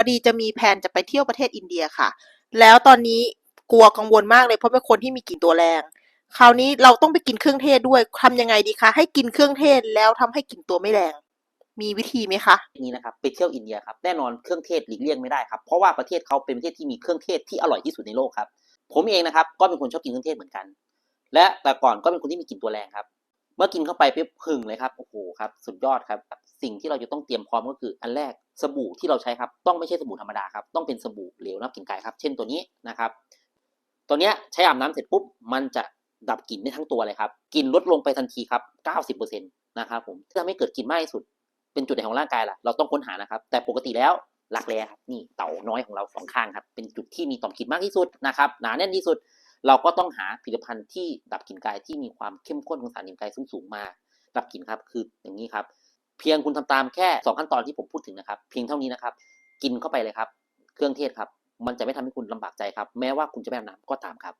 พอดีจะมีแผนจะไปเที่ยวประเทศอินเดียค่ะ แล้วตอนนี้กลัวกังวลมากเลยเพราะเป็นคนที่มีกลิ่นตัวแรง คราวนี้เราต้องไปกินเครื่องเทศด้วยทำยังไงดีคะ ให้กินเครื่องเทศแล้วทำให้กลิ่นตัวไม่แรง มีวิธีไหมคะนี้นะครับไปเที่ยวอินเดียครับแน่นอนเครื่องเทศหลีกเลี่ยงไม่ได้ครับเพราะว่าประเทศเขาเป็นประเทศที่มีเครื่องเทศที่อร่อยที่สุดในโลกครับ ผมเองนะครับก็เป็นคนชอบกินเครื่องเทศเหมือนกัน และแต่ก่อนก็เป็นคนที่มีกลิ่นตัวแรงครับ เมื่อกินเข้าไปปุ๊บพึ่งเลยครับโอ้โหครับสุดยอดครับ สิ่งที่เราจะต้องเตรียมพร้อมก็คือ อันแรกสบู่ที่เราใช้ครับต้องไม่ใช่สบู่ธรรมดาครับต้องเป็นสบู่เหลวน้ำกลิ่นกายครับ เช่นตัวนี้นะครับ ตัวเนี้ยใช้อาบน้ำเสร็จปุ๊บมันจะดับกลิ่นได้ทั้งตัวเลยครับกลิ่นลดลงไปทันทีครับ90%นะครับผมที่ทำให้เกิดกลิ่นมากที่สุด เป็นจุดไหนของร่างกายล่ะเราต้องค้นหานะครับ แต่ปกติแล้วหลักแร้ครับนี่เต่าน้อยของเราสองข้างครับเป็นจุดที่มีต่อมกลิ่นมากที่สุดนะครับหนาแน่นที่สุด เราก็ต้องหาผลิตภัณฑ์ที่ดับกลิ่นกายที่มีความเข้มข้นของสารกลิ่นกายสูงๆมาดับกลิ่นครับคืออย่างนี้ครับ เพียงคุณทำตามแค่สองขั้นตอนที่ผมพูดถึงนะครับ เพียงเท่านี้นะครับ กินเข้าไปเลยครับ เครื่องเทศครับ มันจะไม่ทำให้คุณลำบากใจครับ แม้ว่าคุณจะไม่อาบน้ำก็ตามครับ